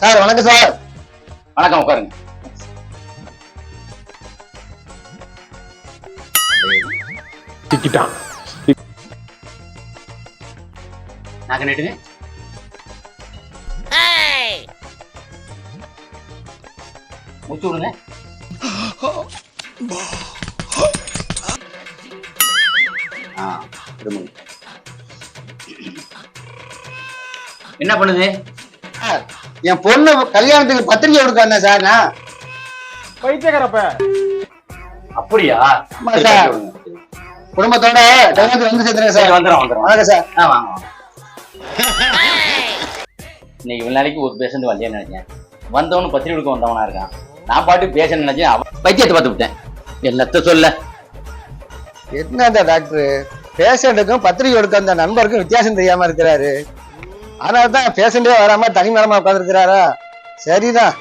Sir வணக்கம் sir. வணக்கம் உட்காருங்க. திட்டான் நாங்க நட்டுங்க விடுங்க. ஆ. என்ன பண்ணுது? சார், என் பொண்ணு கல்யாணத்துக்கு பத்திரிக்கை கொடுக்க வந்தேன் சார் நான். பைத்தியக்காரப்ப. அப்படியா? ஆமா, சரி. குடும்பத்தோட கல்யாணத்துக்கு வந்து சேர்த்துறேன் சரி. வந்துடும் வந்துடும் வணக்கம் சார். ஆ வாங்க வாங்க. இன்னைக்கு இவ்வளவு நாளைக்கு ஒரு பேஷண்ட் வரலையே நினைச்சேன் வந்தவனு பத்திரிக்கை கொடுக்க வந்தவனா இருக்கான். நான் பாட்டு பேஷண்ட் நினைச்சேன் அவன் பைத்தியத்தை பார்த்து விட்டேன். என்னத்த சொல்ல? என்ன அந்த டாக்டர் பேஷண்ட்டுக்கும் பத்திரிக்கை கொடுக்க அந்த நண்பருக்கும் வித்தியாசம் தெரியாம இருக்கிறாரு. அதனால தான் பேஷண்டே வராம தனி மரமா உட்காந்துருக்கிறாரா சரிதான்.